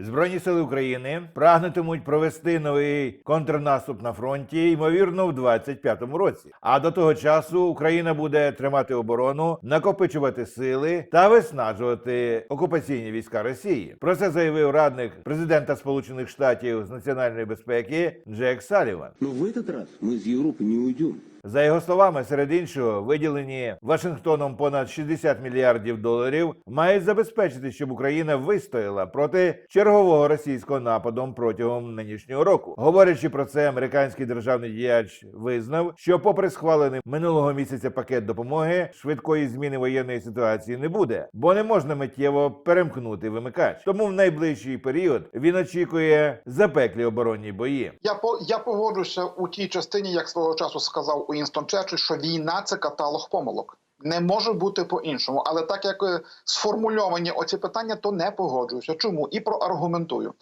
Збройні сили України прагнутимуть провести новий контрнаступ на фронті, ймовірно, в 25-му році. А до того часу Україна буде тримати оборону, накопичувати сили та виснажувати окупаційні війська Росії. Про це заявив радник президента Сполучених Штатів з національної безпеки Джек Саліван. Но в этот раз мы из Европы не уйдем. За його словами, серед іншого, виділені Вашингтоном понад 60 мільярдів доларів мають забезпечити, щоб Україна вистояла проти чергового російського нападу протягом нинішнього року. Говорячи про це, американський державний діяч визнав, що, попри схвалений минулого місяця пакет допомоги, швидкої зміни воєнної ситуації не буде, бо не можна миттєво перемкнути вимикач. Тому в найближчий період він очікує запеклі оборонні бої. Я по я погоджуся у тій частині, як свого часу сказав Уінстон Черчилль, що війна це каталог помилок. Не може бути по-іншому. Але так як е, сформульовані оці питання, то не погоджуюся. Чому? І проаргументую.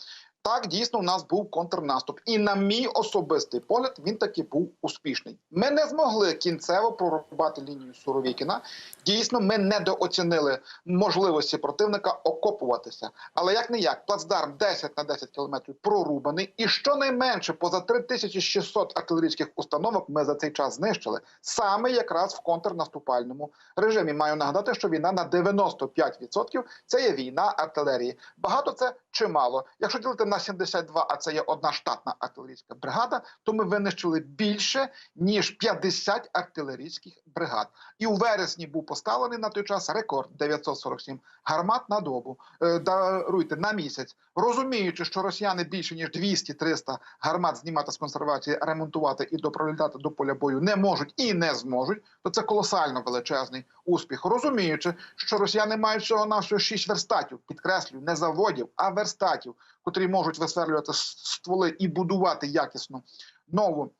Так, дійсно, у нас був контрнаступ, і на мій особистий погляд, він таки був успішний. Ми не змогли кінцево прорубати лінію Суровікіна. Дійсно, ми недооцінили можливості противника окопуватися. Але як не як, плацдарм 10 на 10 кілометрів прорубаний, і щонайменше поза 3600 артилерійських установок ми за цей час знищили саме якраз в контрнаступальному режимі. Маю нагадати, що війна на 95% це є війна артилерії. Багато це чи мало. Якщо ділити на 72, а це є одна штатна артилерійська бригада, то ми винищили більше ніж 50 артилерійських бригад. І у вересні був поставлений на той час рекорд 947 гармат на добу. Е, даруйте на місяць, розуміючи, що росіяни більше ніж 200-300 гармат знімати з консервації, ремонтувати і доправляти до поля бою не можуть і не зможуть, то це колосально величезний успіх. Розуміючи, що росіяни мають всього нашого 6 верстатів, підкреслюю, не заводів, а верстатів, котрі можуть висверлювати с- стволи і будувати якісно нову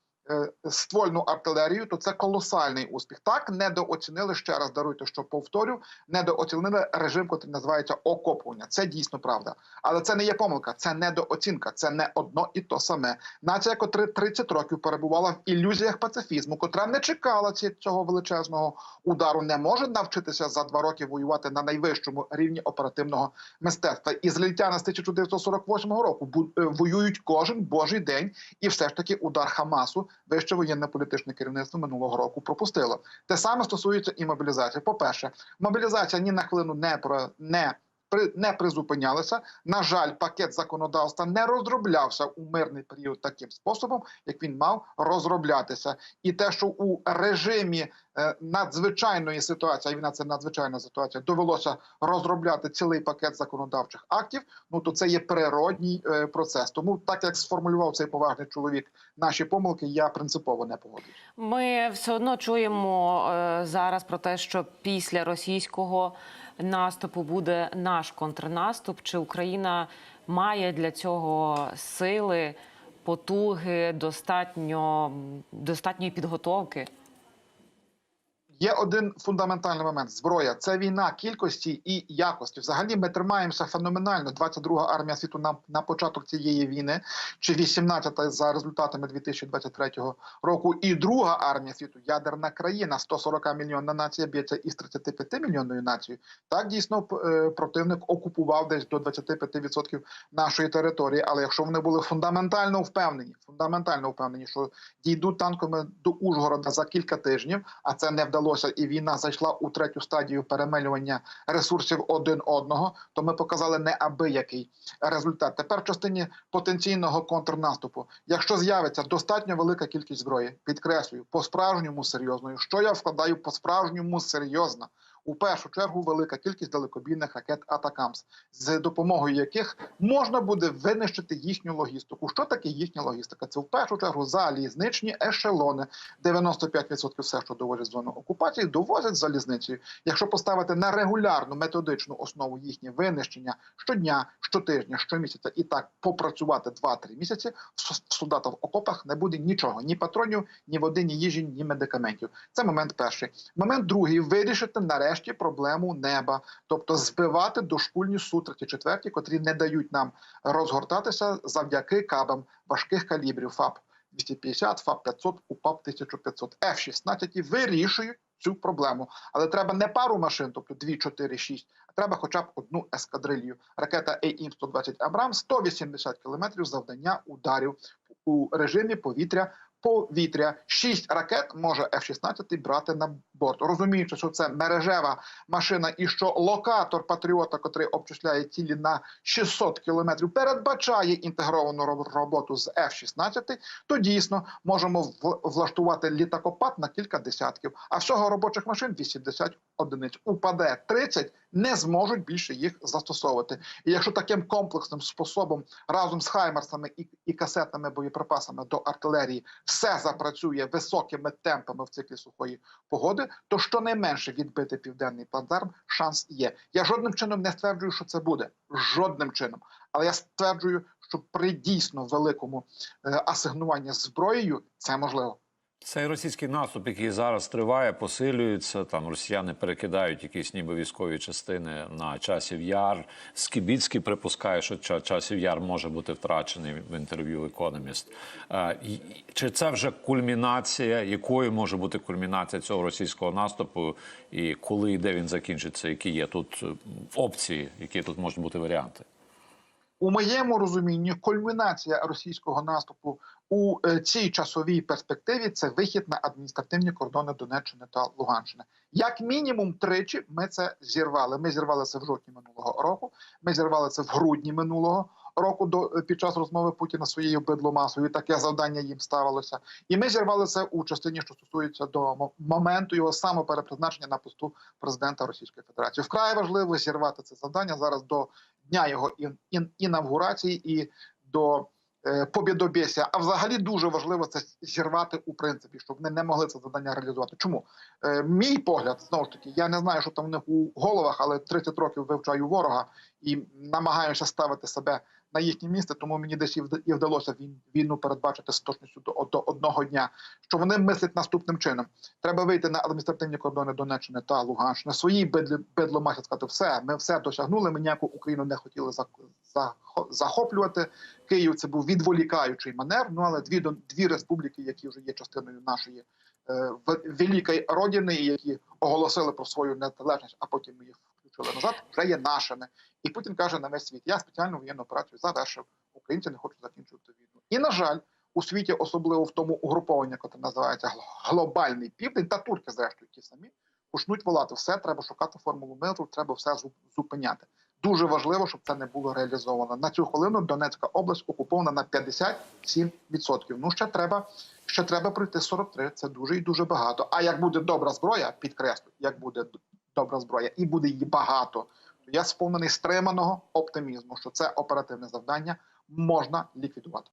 ствольну артилерію, то це колосальний успіх. Так недооцінили ще раз. Даруйте, що повторю, недооцінили режим, який називається окопування. Це дійсно правда. Але це не є помилка, це недооцінка, це не одно і то саме. Нація, котра 30 років перебувала в ілюзіях пацифізму, котра не чекала цього величезного удару, не може навчитися за два роки воювати на найвищому рівні оперативного мистецтва. Ізраїльтяни з 1948 року е, воюють кожен божий день, і все ж таки удар Хамасу вище воєнно-політичне керівництво минулого року пропустило. Те саме стосується і мобілізації. По перше, мобілізація ні на хвилину не про не. Не призупинялися. На жаль, пакет законодавства не розроблявся у мирний період таким способом, як він мав розроблятися. І те, що у режимі е, надзвичайної ситуації, а війна це надзвичайна ситуація, довелося розробляти цілий пакет законодавчих актів. Ну то це є природній е, процес. Тому, так як сформулював цей поважний чоловік наші помилки, я принципово не погоджуюсь. Ми все одно чуємо е, зараз про те, що після російського наступу буде наш контрнаступ. Чи Україна має для цього сили, потуги, достатньо достатньої підготовки? Є один фундаментальний момент: зброя це війна кількості і якості. Взагалі, ми тримаємося феноменально. 22-га армія світу на, на початок цієї війни, чи 18-та за результатами 2023 року, і друга армія світу, ядерна країна, 140 мільйонна нація б'ється із 35 мільйонною нацією. Так дійсно е, противник окупував десь до 25% нашої території. Але якщо вони були фундаментально впевнені, фундаментально впевнені, що дійдуть танками до Ужгорода за кілька тижнів, а це не вдалося, і війна зайшла у третю стадію перемелювання ресурсів один одного, то ми показали неабиякий результат. Тепер в частині потенційного контрнаступу, якщо з'явиться достатньо велика кількість зброї, підкреслюю, по справжньому серйозною, що я вкладаю по справжньому серйозно. У першу чергу велика кількість далекобійних ракет Атакамс, з допомогою яких можна буде винищити їхню логістику. Що таке їхня логістика? Це в першу чергу залізничні ешелони. 95% все, що довозять з зони окупації, довозять залізницею. Якщо поставити на регулярну методичну основу їхнє винищення щодня, щотижня, щомісяця і так попрацювати 2-3 місяці, в солдата в окопах не буде нічого: ні патронів, ні води, ні їжі, ні медикаментів. Це момент перший. Момент другий вирішити нарешті проблему неба, тобто збивати дошкульні су 34 котрі не дають нам розгортатися завдяки кабам важких калібрів ФАП 250, ФАП 500, УПАП 1500, F-16 вирішують цю проблему. Але треба не пару машин, тобто 2, 4, 6, а треба хоча б одну ескадрилью. Ракета AIM-120 Абрам 180 кілометрів завдання ударів у режимі повітря. Повітря шість ракет може F-16 брати на борт, розуміючи, що це мережева машина, і що локатор патріота, котрий обчисляє цілі на 600 кілометрів, передбачає інтегровану роботу з F-16, то дійсно можемо влаштувати літакопад на кілька десятків. А всього робочих машин 80 одиниць. Упаде 30, не зможуть більше їх застосовувати. І якщо таким комплексним способом разом з хаймерсами і, і касетними боєприпасами до артилерії все запрацює високими темпами в циклі сухої погоди, то щонайменше відбити південний плацдарм шанс є. Я жодним чином не стверджую, що це буде. Жодним чином. Але я стверджую, що при дійсно великому е, асигнуванні зброєю це можливо. Цей російський наступ, який зараз триває, посилюється. Там росіяни перекидають якісь ніби військові частини на часів яр. Скібіцький припускає, що часів яр може бути втрачений в інтерв'ю Економіст. Е, Чи це вже кульмінація? Якою може бути кульмінація цього російського наступу? І коли і де він закінчиться? Які є тут е, опції, які тут можуть бути варіанти? У моєму розумінні кульмінація російського наступу у е, цій часовій перспективі це вихід на адміністративні кордони Донеччини та Луганщини. Як мінімум тричі ми це зірвали. Ми зірвали це в жовтні минулого року. Ми зірвали це в грудні минулого року до е, під час розмови Путіна своєю бидломасою. Таке завдання їм ставилося. І ми зірвали це у частині, що стосується до моменту його самоперепризначення на посту президента Російської Федерації. Вкрай важливо зірвати це завдання зараз до дня його ін, ін, інавгурації і до е, побєдобєсія. А взагалі дуже важливо це зірвати у принципі, щоб вони не могли це завдання реалізувати. Чому е, мій погляд знову ж таки, я не знаю, що там в них у головах, але 30 років вивчаю ворога і намагаюся ставити себе на їхнє місце, тому мені десь і вдалося війну передбачити з точністю до, одного дня. Що вони мислять наступним чином: треба вийти на адміністративні кордони Донеччини та Луганщини. Свої бедломасі сказати, все, ми все досягнули. Ми ніяку Україну не хотіли за- захо- захоплювати. Київ це був відволікаючий маневр. Ну але дві дві республіки, які вже є частиною нашої е, великої родини, які оголосили про свою незалежність, а потім їх включили назад, вже є нашими. І Путін каже на весь світ: я спеціальну воєнну операцію завершив. Українці не хочуть закінчувати війну. І на жаль, у світі, особливо в тому угрупованні, яке називається глобальний південь, та турки, зрештою, ті самі, почнуть волати все, треба шукати формулу миру, треба все зупиняти. Дуже важливо, щоб це не було реалізовано. На цю хвилину Донецька область окупована на 57%. Ну ще треба, ще треба пройти 43%. Це дуже і дуже багато. А як буде добра зброя, підкреслю, як буде добра зброя, і буде її багато, я сповнений стриманого оптимізму, що це оперативне завдання можна ліквідувати.